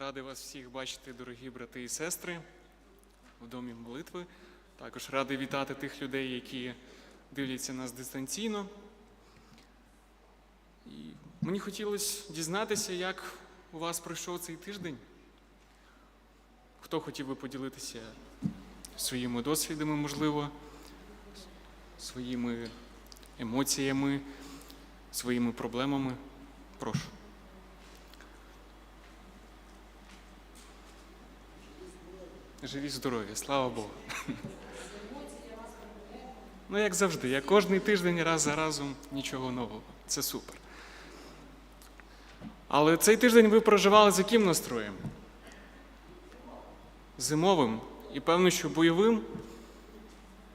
Радий вас всіх бачити, дорогі брати і сестри, в домі молитви. Також радий вітати тих людей, які дивляться нас дистанційно. І мені хотілося дізнатися, як у вас пройшов цей тиждень. Хто хотів би поділитися своїми досвідами, можливо, своїми емоціями, своїми проблемами? Прошу. Живі здорові, слава Богу. Ну, як завжди, я кожний тиждень раз за разом нічого нового. Це супер. Але цей тиждень ви проживали з яким настроєм? Зимовим і певно, що бойовим,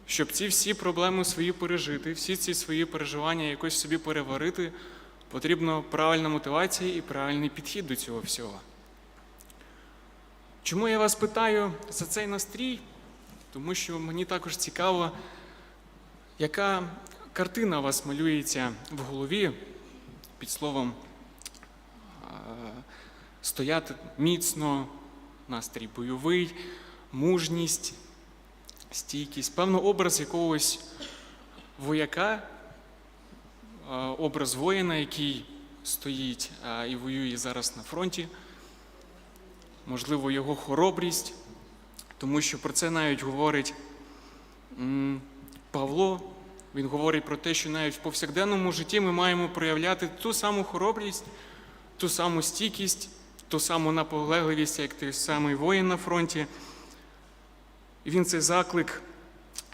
щоб ці всі проблеми свої пережити, всі ці свої переживання якось собі переварити, потрібна правильна мотивація і правильний підхід до цього всього. Чому я вас питаю за цей настрій? Тому що мені також цікаво, яка картина у вас малюється в голові під словом стояти міцно, настрій бойовий, мужність, стійкість, певно, образ якогось вояка, образ воїна, який стоїть і воює зараз на фронті можливо, його хоробрість, тому що про це навіть говорить Павло. Він говорить про те, що навіть в повсякденному житті ми маємо проявляти ту саму хоробрість, ту саму стійкість, ту саму наполегливість, як той самий воїн на фронті. І він цей заклик,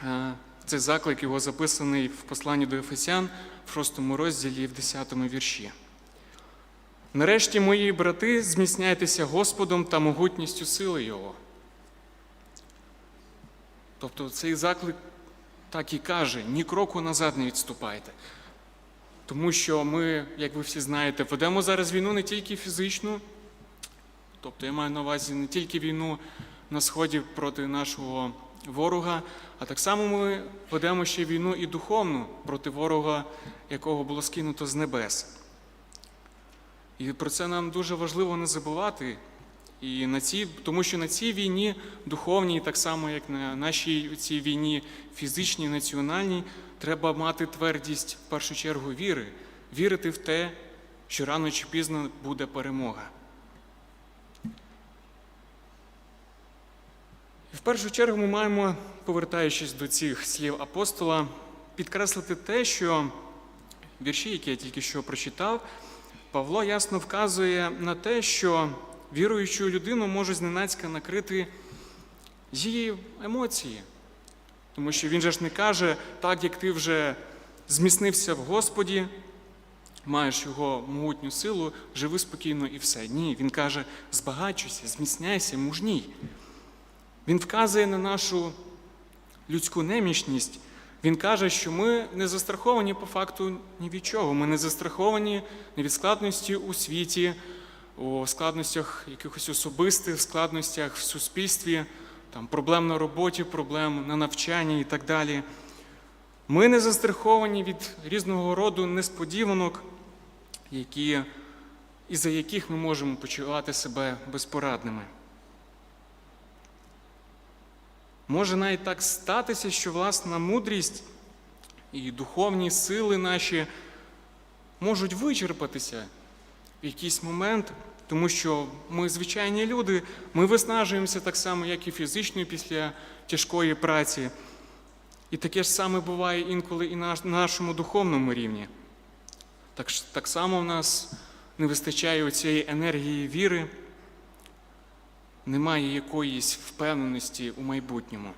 е, цей заклик його записаний в посланні до Ефесян в 6 розділі в 10 вірші. Нарешті, мої брати, зміцняйтеся Господом та могутністю сили Його. Тобто цей заклик так і каже: ні кроку назад не відступайте. Тому що ми, як ви всі знаєте, ведемо зараз війну не тільки фізичну, тобто я маю на увазі не тільки війну на сході проти нашого ворога, а так само ми ведемо ще війну і духовну проти ворога, якого було скинуто з небес. І про це нам дуже важливо не забувати. І на цій, тому що на цій війні духовній, так само як на нашій цій війні фізичній, національній, треба мати твердість в першу чергу віри, вірити в те, що рано чи пізно буде перемога. В першу чергу ми маємо, повертаючись до цих слів апостола, підкреслити те, що вірші, які я тільки що прочитав, Павло ясно вказує на те, що віруючу людину може зненацька накрити її емоції. Тому що він же ж не каже, так як ти вже зміцнився в Господі, маєш його могутню силу, живи спокійно і все. Ні, він каже, збагачуйся, зміцняйся, мужній. Він вказує на нашу людську немічність. Він каже, що ми не застраховані по факту ні від чого. Ми не застраховані ні від складності у світі, у складностях якихось особистих, складностях в суспільстві, там, проблем на роботі, проблем на навчанні і так далі. Ми не застраховані від різного роду несподіванок, які, із-за яких ми можемо почувати себе безпорадними. Може навіть так статися, що власна мудрість і духовні сили наші можуть вичерпатися в якийсь момент, тому що ми звичайні люди, ми виснажуємося так само, як і фізично після тяжкої праці. І таке ж саме буває інколи і на нашому духовному рівні. Так, так само в нас не вистачає цієї енергії віри немає якоїсь впевненості у майбутньому.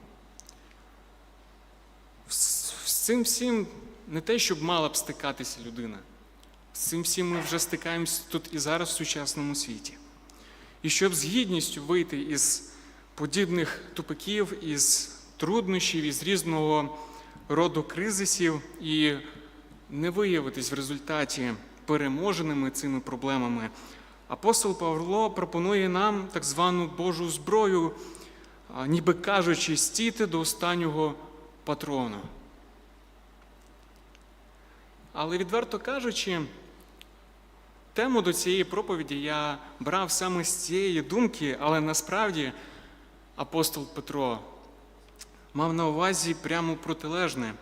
З цим всім не те, щоб мала б стикатися людина. З цим всім ми вже стикаємося тут і зараз в сучасному світі. І щоб з гідністю вийти із подібних тупиків, із труднощів, із різного роду кризисів і не виявитись в результаті переможеними цими проблемами. Апостол Павло пропонує нам так звану Божу зброю, ніби кажучи, стійте до останнього патрону. Але відверто кажучи, Тему до цієї проповіді я брав саме з цієї думки, але насправді апостол Петро мав на увазі прямо протилежне.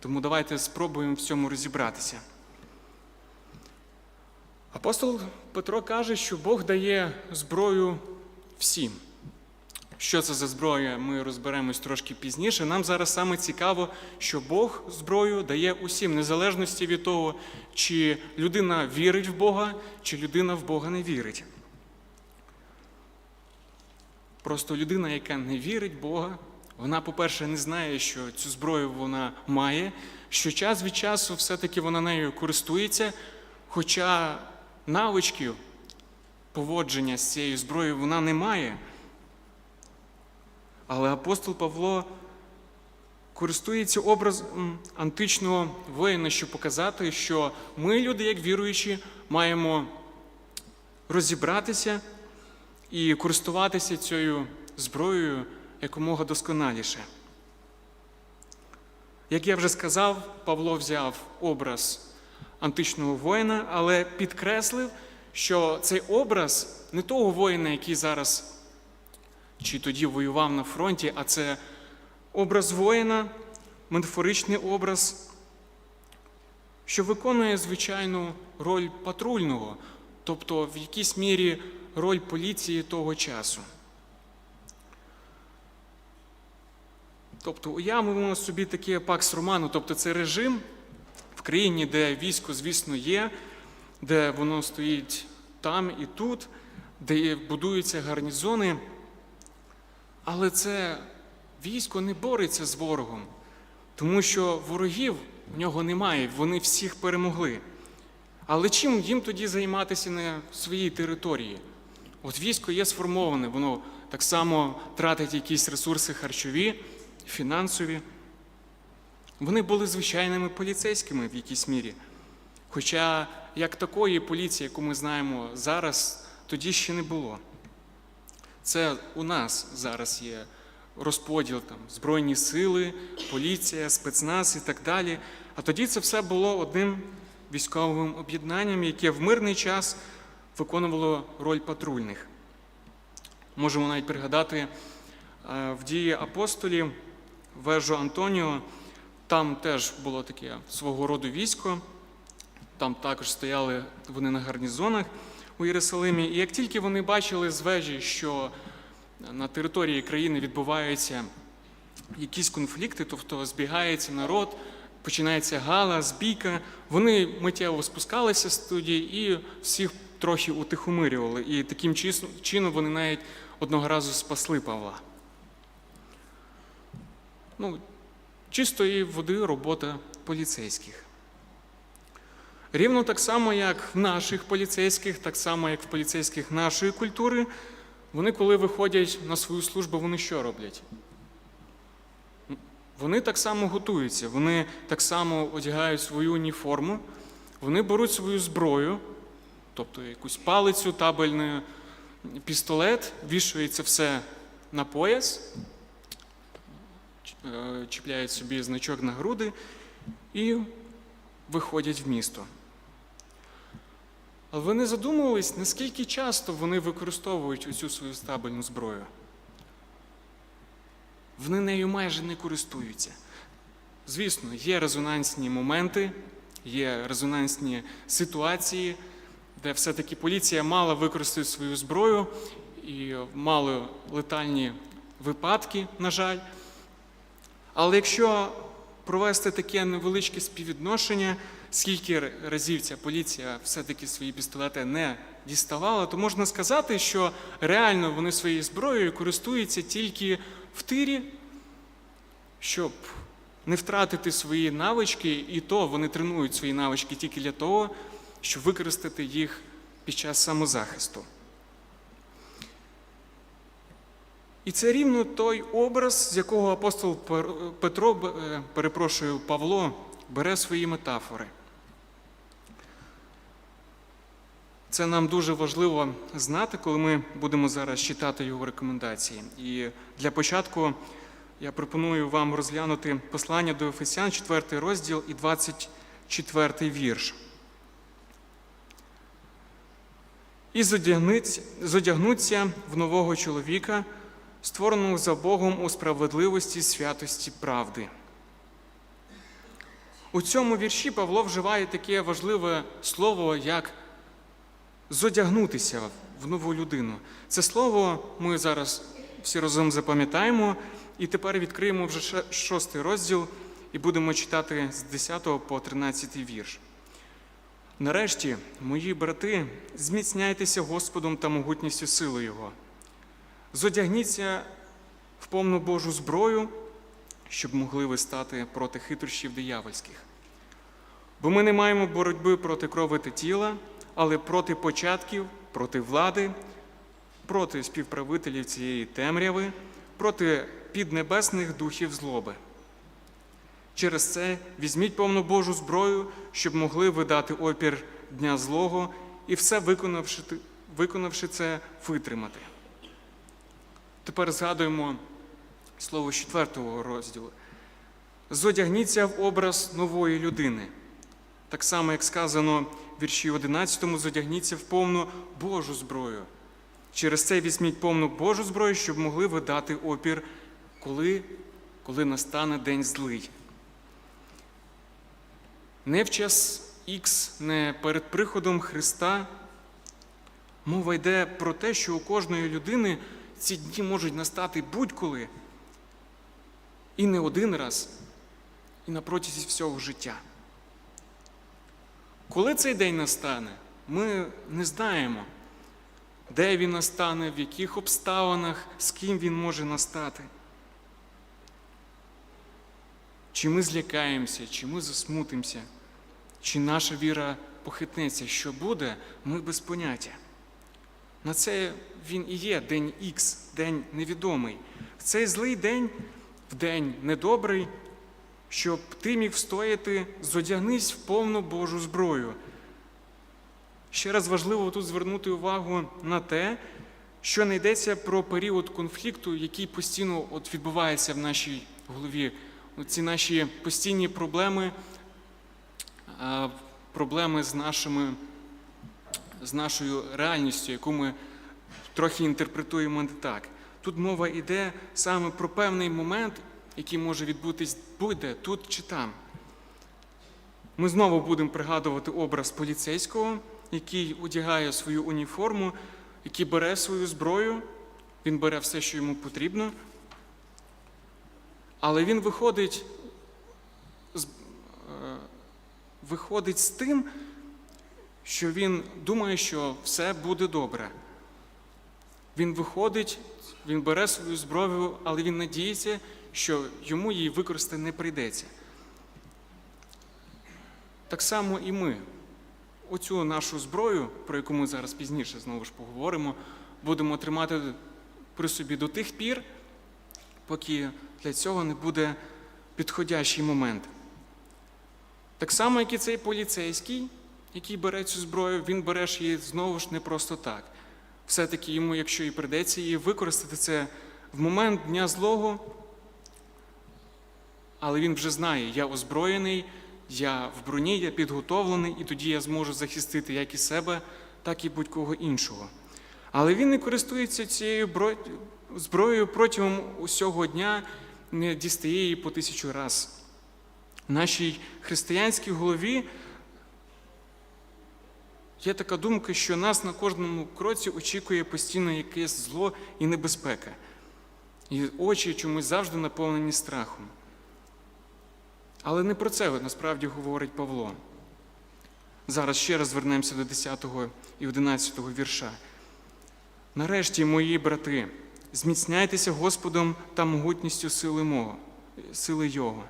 Тому давайте спробуємо в цьому розібратися. Апостол Петро каже, що Бог дає зброю всім. Що це за зброя, ми розберемось трошки пізніше. Нам зараз саме цікаво, що Бог зброю дає усім, незалежності від того, чи людина вірить в Бога, чи людина в Бога не вірить. Просто людина, яка не вірить в Бога, вона, по-перше, не знає, що цю зброю вона має, що час від часу все-таки вона нею користується, хоча навичків поводження з цією зброєю вона не має. Але апостол Павло користується образом античного воїна, щоб показати, що ми, люди, як віруючі, маємо розібратися і користуватися цією зброєю якомога досконаліше. Як я вже сказав, Павло взяв образ античного воїна, але підкреслив, що цей образ не того воїна, який зараз чи тоді воював на фронті, а це образ воїна, метафоричний образ, що виконує звичайну роль патрульного, тобто в якійсь мірі роль поліції того часу. Тобто уявимо собі таке пакс роману, тобто це режим в країні, де військо, звісно, є, де воно стоїть там і тут, де будуються гарнізони. Але це військо не бореться з ворогом, тому що ворогів в нього немає, вони всіх перемогли. Але чим їм тоді займатися на своїй території? От військо є сформоване, воно так само тратить якісь ресурси харчові, фінансові. Вони були звичайними поліцейськими в якійсь мірі. Хоча як такої поліції, яку ми знаємо зараз, тоді ще не було. Це у нас зараз є розподіл там Збройні сили, поліція, спецназ і так далі. А тоді це все було одним військовим об'єднанням, яке в мирний час виконувало роль патрульних. Можемо навіть пригадати е, в дії апостолів вежу Антоніо, там теж було таке свого роду військо, там також стояли вони на гарнізонах у Єрусалимі. І як тільки вони бачили з вежі, що на території країни відбуваються якісь конфлікти, тобто збігається народ, починається гала, збійка, вони миттєво спускалися з студії і всіх трохи утихомирювали. І таким чином вони навіть одного разу спасли Павла. Ну, чистої води робота поліцейських. Рівно так само, як в наших поліцейських, так само, як в поліцейських нашої культури, вони, коли виходять на свою службу, вони що роблять? Вони так само готуються, вони так само одягають свою уніформу, вони беруть свою зброю, тобто якусь палицю, табельний пістолет, вішується все на пояс, чіпляють собі значок на груди і виходять в місто. Але ви не задумувались, наскільки часто вони використовують оцю свою стабільну зброю? Вони нею майже не користуються. Звісно, є резонансні моменти, є резонансні ситуації, де все-таки поліція мала використати свою зброю і мало летальні випадки, на жаль. Але якщо провести таке невеличке співвідношення, скільки разів ця поліція все-таки свої пістолети не діставала, то можна сказати, що реально вони своєю зброєю користуються тільки в тирі, щоб не втратити свої навички, і то вони тренують свої навички тільки для того, щоб використати їх під час самозахисту. І це рівно той образ, з якого апостол Петро, е, перепрошую, Павло, бере свої метафори. Це нам дуже важливо знати, коли ми будемо зараз читати його рекомендації. І для початку я пропоную вам розглянути послання до Ефесян, 4 розділ і 24 вірш. і зодягнуться, зодягнуться в нового чоловіка, створеного за Богом у справедливості, святості правди. У цьому вірші Павло вживає таке важливе слово, як зодягнутися в нову людину. Це слово ми зараз всі разом запам'ятаємо, і тепер відкриємо вже шостий розділ і будемо читати з 10 по 13 вірш. Нарешті, мої брати, зміцняйтеся Господом та могутністю сили Його. Зодягніться в повну Божу зброю, щоб могли ви стати проти хитрощів диявольських. Бо ми не маємо боротьби проти крови та тіла, але проти початків, проти влади, проти співправителів цієї темряви, проти піднебесних духів злоби. Через це візьміть повну Божу зброю, щоб могли видати опір дня злого і все виконавши, виконавши це, витримати. Тепер згадуємо слово з четвертого розділу. Зодягніться в образ нової людини. Так само, як сказано в вірші 11, зодягніться в повну Божу зброю. Через це візьміть повну Божу зброю, щоб могли видати опір, коли, коли настане день злий. Не в час Х, не перед приходом Христа. Мова йде про те, що у кожної людини ці дні можуть настати будь-коли. І не один раз, і на протязі всього життя. Коли цей день настане, ми не знаємо, де він настане, в яких обставинах, з ким він може настати. Чи ми злякаємося, чи ми засмутимося, чи наша віра похитнеться, що буде, ми без поняття. На це він і є день Х, день невідомий. В Цей злий день, в день недобрий, щоб ти міг встояти, зодягнись в повну Божу зброю. Ще раз важливо тут звернути увагу на те, що не йдеться про період конфлікту, який постійно от відбувається в нашій голові. Ці наші постійні проблеми, проблеми з, нашими, з нашою реальністю, яку ми трохи інтерпретуємо не так. Тут мова йде саме про певний момент, який може відбутись будь-де, тут чи там. Ми знову будемо пригадувати образ поліцейського, який одягає свою уніформу, який бере свою зброю, він бере все, що йому потрібно, але він виходить з, е, виходить з тим, що він думає, що все буде добре. Він виходить, він бере свою зброю, але він надіється, що йому її використати не прийдеться. Так само і ми. Оцю нашу зброю, про яку ми зараз пізніше знову ж поговоримо, будемо тримати при собі до тих пір, поки для цього не буде підходящий момент. Так само, як і цей поліцейський, який бере цю зброю, він бере ж її знову ж не просто так. Все-таки йому, якщо і прийдеться її використати це в момент дня злого, але він вже знає, я озброєний, я в броні, я підготовлений, і тоді я зможу захистити як і себе, так і будь-кого іншого. Але він не користується цією зброєю протягом усього дня, не дістає її по тисячу раз. В нашій християнській голові є така думка, що нас на кожному кроці очікує постійно якесь зло і небезпека. І очі чомусь завжди наповнені страхом. Але не про це насправді говорить Павло. Зараз ще раз звернемося до 10 і 11 вірша. Нарешті, мої брати, зміцняйтеся Господом та могутністю сили, мого, сили Його.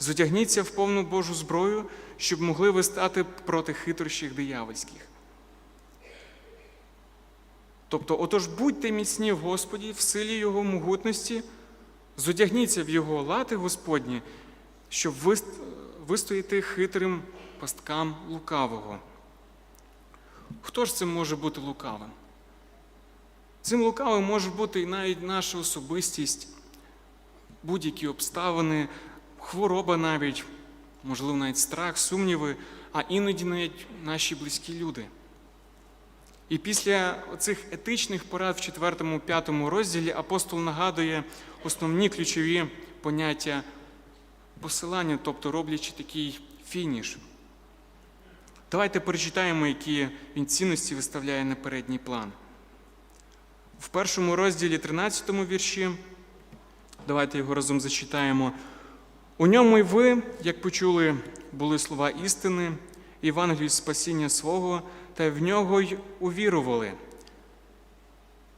Зодягніться в повну Божу зброю, щоб могли ви стати проти хитрощів диявольських. Тобто, отож будьте міцні в Господі, в силі Його могутності, зодягніться в Його лати Господні, щоб вист- вистояти хитрим пасткам лукавого. Хто ж цим може бути лукавим? Цим лукавим може бути і навіть наша особистість, будь-які обставини, хвороба навіть, можливо, навіть страх, сумніви, а іноді навіть наші близькі люди. І після цих етичних порад в 4-5 розділі апостол нагадує основні ключові поняття посилання, тобто роблячи такий фініш. Давайте перечитаємо, які він цінності виставляє на передній план. В першому розділі 13 вірші, давайте його разом зачитаємо. У ньому й ви, як почули, були слова істини, Євангелію спасіння свого, та в нього й увірували.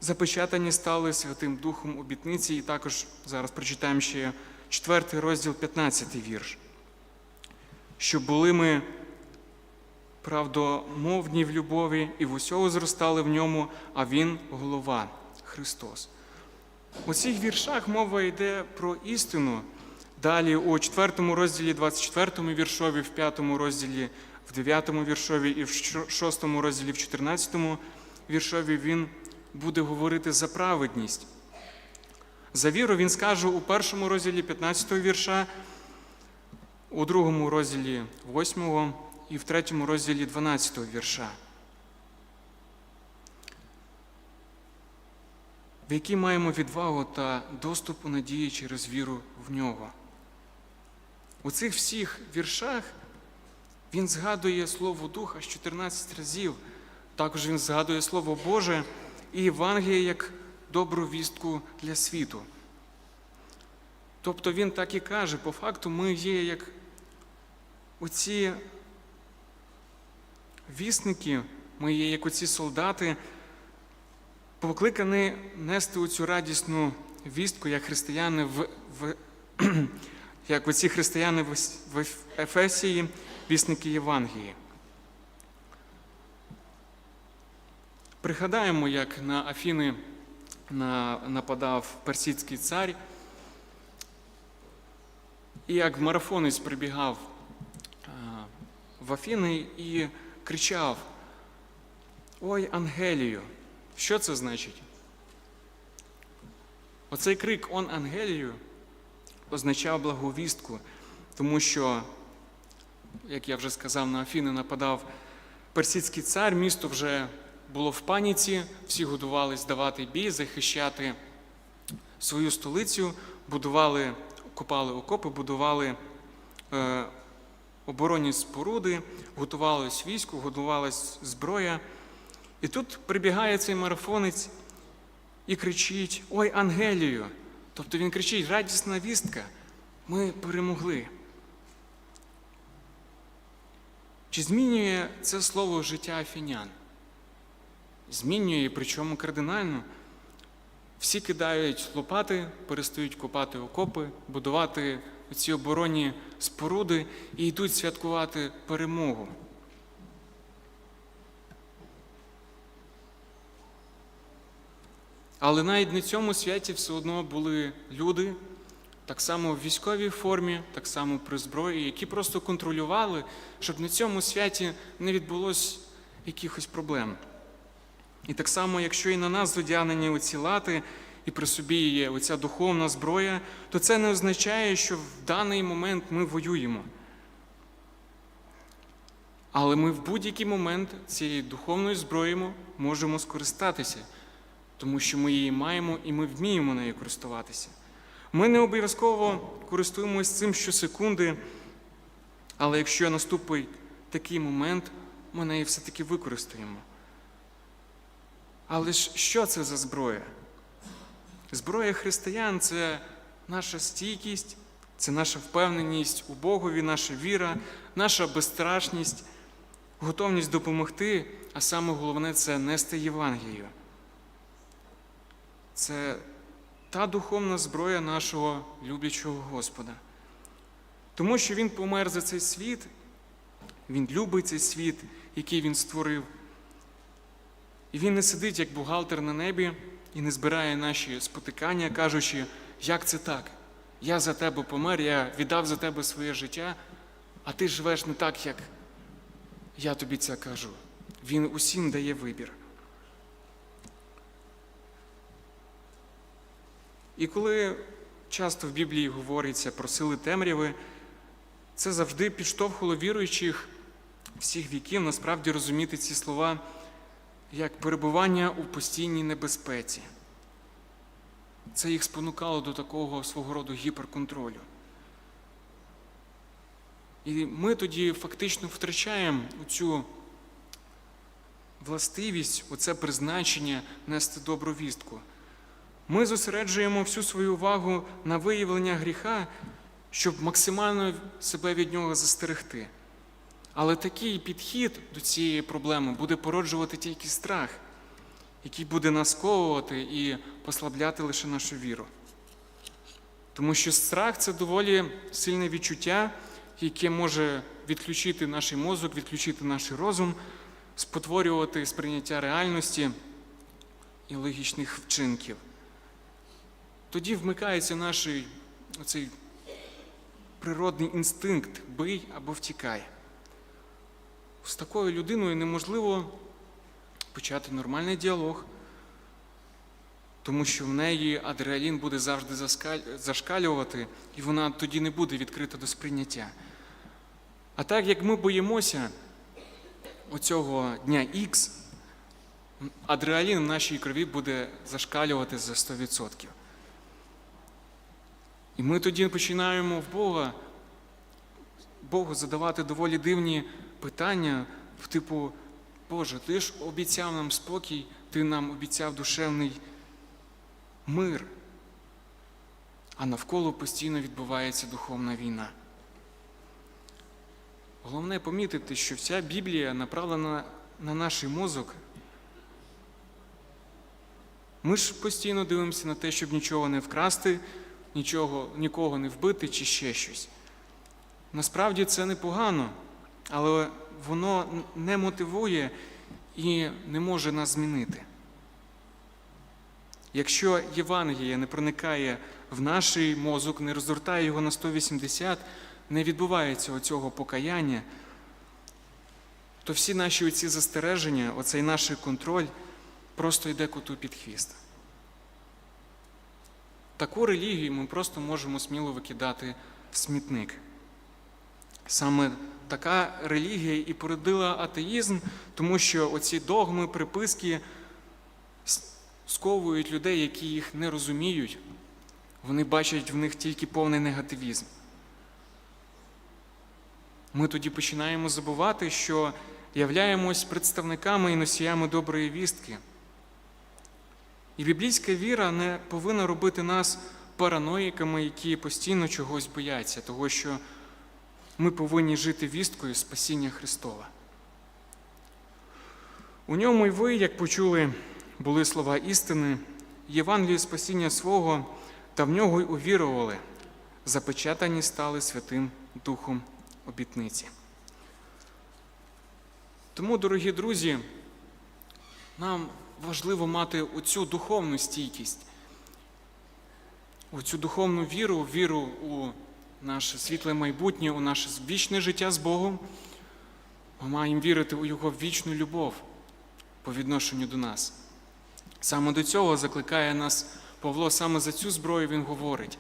Запечатані стали Святим Духом обітниці, і також зараз прочитаємо ще 4 розділ, 15 вірш. Щоб були ми правдомовні в любові і в усього зростали в ньому, а Він голова Христос. У цих віршах мова йде про істину. Далі у 4 розділі, 24 віршові, в 5 розділі, в 9 віршові і в 6 розділі, в 14 віршові він буде говорити за праведність. За віру він скаже у першому розділі 15 вірша, у другому розділі 8 і в третьому розділі 12 вірша. В якій маємо відвагу та доступ у надії через віру в нього. У цих всіх віршах він згадує Слово Духа з 14 разів. Також він згадує Слово Боже і Євангеліє як добру вістку для світу. Тобто він так і каже, по факту ми є як оці вісники, ми є як оці солдати, покликані нести оцю радісну вістку, як християни в, в як оці християни в Ефесії, вісники Євангелії. Пригадаємо, як на Афіни нападав персидський цар, і як марафонець прибігав в Афіни і кричав: Ой, Ангелію! Що це значить? Оцей крик Он Ангелію означав благовістку, тому що, як я вже сказав, на Афіни нападав персидський цар, місто вже було в паніці, всі готувались давати бій, захищати свою столицю, будували, копали окопи, будували е, оборонні споруди, готувалось військо, готувалась зброя. І тут прибігає цей марафонець і кричить: Ой, Ангелію! Тобто він кричить, радісна вістка, ми перемогли. Чи змінює це слово життя афінян? Змінює, причому кардинально. Всі кидають лопати, перестають копати окопи, будувати ці оборонні споруди і йдуть святкувати перемогу. Але навіть на цьому святі все одно були люди, так само в військовій формі, так само при зброї, які просто контролювали, щоб на цьому святі не відбулось якихось проблем. І так само, якщо і на нас задягнені оці лати, і при собі є оця духовна зброя, то це не означає, що в даний момент ми воюємо. Але ми в будь-який момент цією духовною зброєю можемо скористатися, тому що ми її маємо і ми вміємо нею користуватися. Ми не обов'язково користуємося цим щосекунди, але якщо наступить такий момент, ми неї все-таки використаємо. Але ж що це за зброя? Зброя християн це наша стійкість, це наша впевненість у Богові, наша віра, наша безстрашність, готовність допомогти, а саме головне це нести Євангелію. Це та духовна зброя нашого люблячого Господа. Тому що Він помер за цей світ, Він любить цей світ, який Він створив. І він не сидить як бухгалтер на небі і не збирає наші спотикання, кажучи, як це так? Я за тебе помер, я віддав за тебе своє життя, а ти живеш не так, як я тобі це кажу. Він усім дає вибір. І коли часто в Біблії говориться про сили темряви, це завжди підштовхувало віруючих всіх віків насправді розуміти ці слова як перебування у постійній небезпеці. Це їх спонукало до такого свого роду гіперконтролю. І ми тоді фактично втрачаємо цю властивість, оце призначення нести добру вістку. Ми зосереджуємо всю свою увагу на виявлення гріха, щоб максимально себе від нього застерегти. Але такий підхід до цієї проблеми буде породжувати тільки страх, який буде нас сковувати і послабляти лише нашу віру. Тому що страх це доволі сильне відчуття, яке може відключити наш мозок, відключити наш розум, спотворювати сприйняття реальності і логічних вчинків. Тоді вмикається наш оцей природний інстинкт бий або втікай. З такою людиною неможливо почати нормальний діалог, тому що в неї адреналін буде завжди зашкалювати, і вона тоді не буде відкрита до сприйняття. А так як ми боїмося оцього дня Х, адреналін в нашій крові буде зашкалювати за 100%. І ми тоді починаємо в Бога, Богу задавати доволі дивні питання, типу, Боже, ти ж обіцяв нам спокій, ти нам обіцяв душевний мир, а навколо постійно відбувається духовна війна. Головне помітити, що вся Біблія направлена на наш мозок. Ми ж постійно дивимося на те, щоб нічого не вкрасти, нічого, нікого не вбити чи ще щось. Насправді це непогано, але воно не мотивує і не може нас змінити. Якщо Євангеліє не проникає в наш мозок, не розгортає його на 180, не відбувається оцього покаяння, то всі наші оці застереження, оцей наш контроль просто йде коту під хвіст. Таку релігію ми просто можемо сміло викидати в смітник. Саме така релігія і породила атеїзм, тому що оці догми, приписки сковують людей, які їх не розуміють. Вони бачать в них тільки повний негативізм. Ми тоді починаємо забувати, що являємось представниками і носіями доброї вістки. І біблійська віра не повинна робити нас параноїками, які постійно чогось бояться, того що ми повинні жити вісткою спасіння Христова. У ньому й ви, як почули, були слова істини, Євангелію спасіння свого, та в нього й увірували, запечатані стали Святим Духом обітниці. Тому, дорогі друзі, нам важливо мати оцю духовну стійкість, оцю духовну віру, віру у наше світле майбутнє, у наше вічне життя з Богом. Ми маємо вірити у Його вічну любов по відношенню до нас. Саме до цього закликає нас Павло, саме за цю зброю він говорить.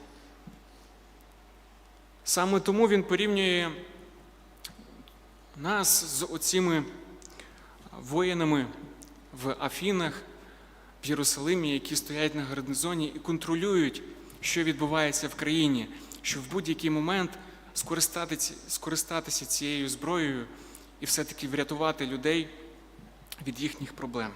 Саме тому він порівнює нас з оціми воїнами в Афінах, в Єрусалимі, які стоять на гарнизоні і контролюють, що відбувається в країні, що в будь-який момент скористатися, скористатися цією зброєю і все-таки врятувати людей від їхніх проблем.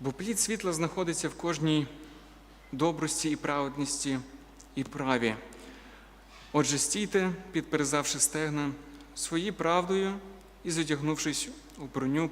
Бо плід світла знаходиться в кожній добрості і праведності і праві. Отже, стійте, підперезавши стегна, свої правдою і задягнувшись у броню